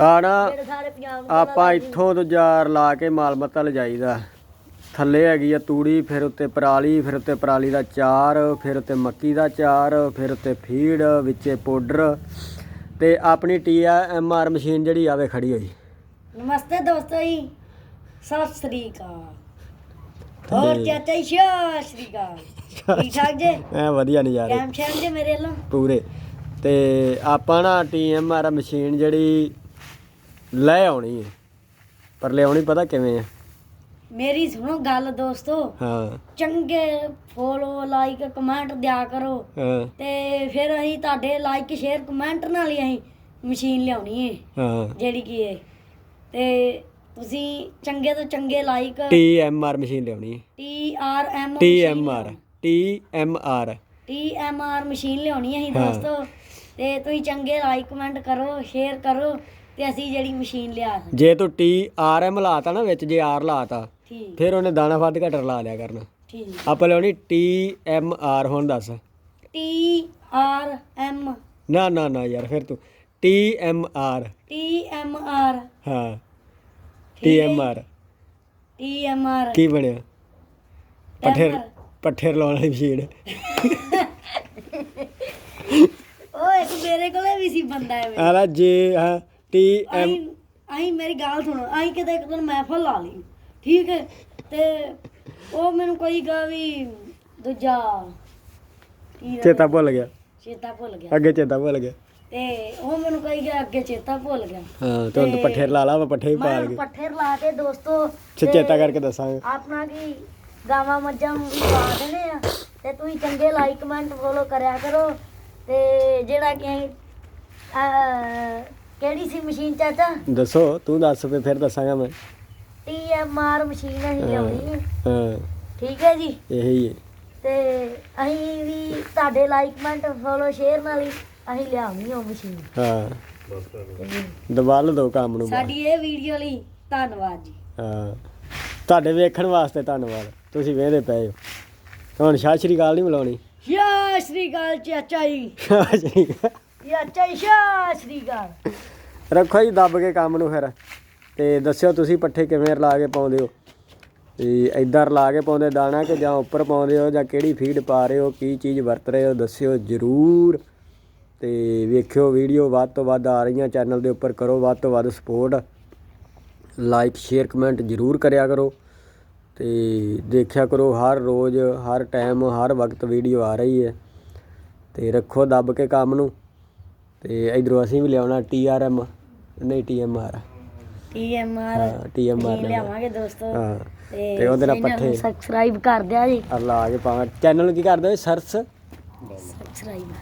ਆ ਨਾ ਜਿਹੜੇ ਸਾਰੇ ਪੰਜਾਬ ਨੂੰ ਆਪਾਂ ਇੱਥੋਂ ਜਾਰ ਲਾ ਕੇ ਮਾਲ ਮੱਤਾ ਲਿਜਾਈਦਾ। ਥੱਲੇ ਹੈਗੀ ਆ ਤੂੜੀ ਫਿਰ ਉੱਤੇ ਪਰਾਲੀ ਫਿਰ ਉੱਤੇ ਪਰਾਲੀ ਦਾ ਚਾਰ ਫਿਰ ਉੱਤੇ ਮੱਕੀ ਦਾ ਚਾਰ ਫਿਰ ਉੱਤੇ ਫੀਡ ਵਿੱਚੇ ਪਾਊਡਰ ਤੇ ਆਪਣੀ ਟੀ ਐਮ ਆਰ ਮਸ਼ੀਨ ਜਿਹੜੀ ਆਵੇ ਖੜੀ ਹੋਈ। ਨਮਸਤੇ ਦੋਸਤੋ ਜੀ ਸਤਿ ਸ੍ਰੀ ਅਕਾਲ। ਹੋਰ ਚਾਚਾ ਜੀ ਸਤਿ ਸ੍ਰੀ ਅਕਾਲ। ਠੀਕ ਠਾਕ ਜੇ? ਐ ਵਧੀਆ ਨਜ਼ਾਰੇ। ਕੈਮ ਸ਼ੈਮ ਜੇ ਮੇਰੇ ਵੱਲੋਂ? ਪੂਰੇ। ਤੇ ਆਪਾਂ ਨਾ ਟੀ ਐਮ ਆਰ ਮਸ਼ੀਨ ਜਿਹੜੀ ਲੈ ਆਉਣੀ ਹੈ। ਪਰ ਲਿਆਉਣੀ ਪਤਾ ਕਿਵੇਂ ਆ ਮੇਰੀ ਸੁਣੋ ਗੱਲ ਦੋਸਤੋ। ਹਾਂ। ਚੰਗੇ ਫੋਲੋ ਲਾਈਕ ਕਮੈਂਟ ਦਿਆ ਕਰੋ। ਹਾਂ। ਤੇ ਫਿਰ ਅਸੀਂ ਤੁਹਾਡੇ ਲਾਈਕ ਸ਼ੇਅਰ ਕਮੈਂਟ ਨਾਲ ਹੀ ਅਸੀਂ ਮਸ਼ੀਨ ਲਿਆਉਣੀ ਹੈ ਹਾਂ। ਜਿਹੜੀ ਕੀ ਹੈ। ਤੇ ਤੁਸੀਂ ਚੰਗੇ ਤੋਂ ਚੰਗੇ like T M R machine ਲਿਆਉਣੀ ਹੈ। T R M T M R T M R T M R machine ਲਿਆਉਣੀ ਹੈ ਅਸੀਂ ਹਾਂ। ਦੋਸਤੋ। ਤੇ ਤੁਸੀਂ ਚੰਗੇ ਲਾਈਕ ਕਮੈਂਟ ਕਰੋ ਸ਼ੇਅਰ ਕਰੋ। ਤੇ ਅਸੀਂ ਜਿਹੜੀ ਮਸ਼ੀਨ ਲਿਆ ਸਕਦੇ ਜੇ ਤੂੰ ਟੀ ਆਰ ਐਮ ਲਾਤਾ ਨਾ ਵਿੱਚ ਜੇ ਆਰ ਲਾਤਾ ਠੀਕ। ਫਿਰ ਉਹਨੇ ਦਾਣਾ ਵੱਧ ਘਟਰ ਲਾ ਲਿਆ ਕਰਨਾ। ਠੀਕ। ਆਪਾਂ ਲਿਆਉਣੀ ਟੀ ਐਮ ਆਰ ਹੁਣ ਦੱਸ। T R M. ਨਾ ਨਾ ਨਾ ਯਾਰ ਫਿਰ ਤੂੰ T M R. T M R. ਹਾਂ। T M R. T M R. ਕੀ ਬਣਿਆ? ਪੱਠੇ ਪੱਠੇ ਲਾਉਣ ਵਾਲੀ ਮਸ਼ੀਨ। ਉਹ ਇੱਕ ਮੇਰੇ ਕੋਲੇ ਵੀ ਸੀ ਬੰਦਾ ਐਵੇਂ। ਆਲਾ ਜੇ ਹਾਂ। ਟੀ ਐਮ ਆਈ ਆਈ ਮੇਰੀ ਗੱਲ ਸੁਣੋ ਆਈ ਕਿਤੇ ਇੱਕ ਦਿਨ ਮਹਿਫਲ ਲਾ ਲਈ ਠੀਕ ਹੈ ਤੇ ਉਹ ਮੈਨੂੰ ਕੋਈ ਗਾ ਵੀ ਦੂਜਾ ਕੀ ਚੇਤਾ ਭੁੱਲ ਗਿਆ। ਚੇਤਾ ਭੁੱਲ ਗਿਆ। ਅੱਗੇ ਚੇਤਾ ਭੁੱਲ ਗਿਆ। ਤੇ ਉਹ ਮੈਨੂੰ ਕਹੀ ਗਿਆ ਅੱਗੇ ਚੇਤਾ ਭੁੱਲ ਗਿਆ। ਹਾਂ ਤੇ ਹੁਣ ਤੂੰ ਪੱਠੇ ਲਾ ਲਾ ਮੈਂ ਪੱਠੇ ਮੈਂ ਹੁਣ ਕੇ ਪੱਠੇ ਲਾ ਕੇ ਦੋਸਤੋ ਚੇਤਾ ਕਰਕੇ ਦੱਸਾਂਗੇ। ਆਪਣਾ ਕੀ ਗਾਵਾਂ ਮੱਝਾਂ ਨੂੰ ਵੀ ਪਾ ਦੇਣੇ ਆ ਤੇ ਤੁਸੀਂ ਚੰਗੇ ਲਾਈਕ ਕਮੈਂਟ ਫੋਲੋ ਕਰਿਆ ਕਰੋ ਤੇ ਜਿਹੜਾ ਕਿ ਅਸੀਂ ਅਹ, ਕਿਹੜੀ ਸੀ ਮਸ਼ੀਨ ਚਾਚਾ? ਦੱਸੋ ਤੂੰ ਦੱਸ ਫੇ ਫਿਰ ਦੱਸਾਂਗਾ ਮੈਂ। ਟੀ ਐਮ ਆਰ ਮਸ਼ੀਨ ਅਸੀਂ ਲਿਆਉਣੀ। ਹੈ। ਹਾਂ ਠੀਕ ਹੈ ਜੀ? ਇਹੀ ਹੈ ਤੇ ਅਸੀਂ ਵੀ ਤੁਹਾਡੇ ਲਾਈਕ ਕਮੈਂਟ ਫੋਲੋ ਸ਼ੇਅਰ ਨਾਲ ਹੀ ਅਸੀਂ ਲਿਆਉਣੀ ਉਹ ਮਸ਼ੀਨ। ਹਾਂ। ਦਬਾਲ ਦੋ ਕੰਮ ਨੂੰ ਬਾਹਰ। ਸਾਡੀ ਇਹ ਵੀਡੀਓ ਲਈ ਧੰਨਵਾਦ ਜੀ। ਹਾਂ। ਤੁਹਾਡੇ ਵੇਖਣ ਵਾਸਤੇ ਧੰਨਵਾਦ। ਤੁਸੀਂ ਵੇਹਦੇ ਪਏ ਹੋ। ਹੁਣ ਸਤਿ ਸ਼੍ਰੀ ਅਕਾਲ ਨਹੀਂ ਬੁਲਾਉਣੀ। ਸਤਿ ਸ਼੍ਰੀ ਅਕਾਲ ਚਾਚਾ ਜੀ। ਸਤਿ ਸ਼੍ਰੀ ਅਕਾਲ। ਚਾਚਾ ਜੀ ਸਤਿ ਸ਼੍ਰੀ ਅਕਾਲ। ਰੱਖੋ ਜੀ, ਦੱਬ ਕੇ ਕੰਮ ਨੂੰ ਫਿਰ। ਤੇ ਦੱਸਿਓ ਤੁਸੀਂ ਪੱਠੇ ਕਿਵੇਂ ਰਲਾ ਕੇ ਪਾਉਂਦੇ ਹੋ। ਤੇ ਇਦਾਂ ਰਲਾ ਕੇ ਪਾਉਂਦੇ ਦਾਣਾ ਕਿ ਜਾਂ ਉੱਪਰ ਪਾਉਂਦੇ ਹੋ ਜਾਂ ਕਿਹੜੀ ਫੀਡ ਪਾ ਰਹੇ ਹੋ, ਕੀ ਚੀਜ਼ ਵਰਤ ਰਹੇ ਹੋ, ਦੱਸਿਓ ਜਰੂਰ। ਤੇ ਵੇਖਿਓ ਵੀਡੀਓ ਵੱਧ ਤੋਂ ਵੱਧ ਆ ਰਹੀਆਂ ਚੈਨਲ ਦੇ ਉੱਪਰ, ਕਰੋ ਵੱਧ ਤੋਂ ਵੱਧ ਸਪੋਰਟ ਲਾਈਕ ਸ਼ੇਅਰ ਕਮੈਂਟ ਜਰੂਰ ਕਰਿਆ ਕਰੋ। ਤੇ ਦੇਖਿਆ ਕਰੋ, ਹਰ ਰੋਜ਼, ਹਰ ਟਾਈਮ ਹਰ ਵਕਤ ਵੀਡੀਓ ਆ ਰਹੀ ਹੈ। ਤੇ ਰੱਖੋ ਦੱਬ ਕੇ ਕੰਮ ਨੂੰ। ਤੇ ਇਧਰੋਂ ਅਸੀਂ ਵੀ ਲਿਆਉਣਾ ਟੀਆਰਐਮ ਨਹੀਂ ਟੀਐਮਆਰ ਟੀ ਐਮ ਆਰ ਹਾਂ ਟੀਐਮਆਰ ਲਿਆਵਾਂਗੇ ਦੋਸਤੋ। ਹਾਂ ਤੇ ਉਹਦੇ ਨਾਲ ਪੱਠੇ। ਸਬਸਕ੍ਰਾਈਬ ਕਰ ਦਿਆ ਜੀ। ਆ ਲਾ ਕੇ ਪਾਵਾਂ। ਚੈਨਲ ਨੂੰ ਕੀ ਕਰਦੇ ਸਰਚ ਸਬਸਕ੍ਰਾਈਬ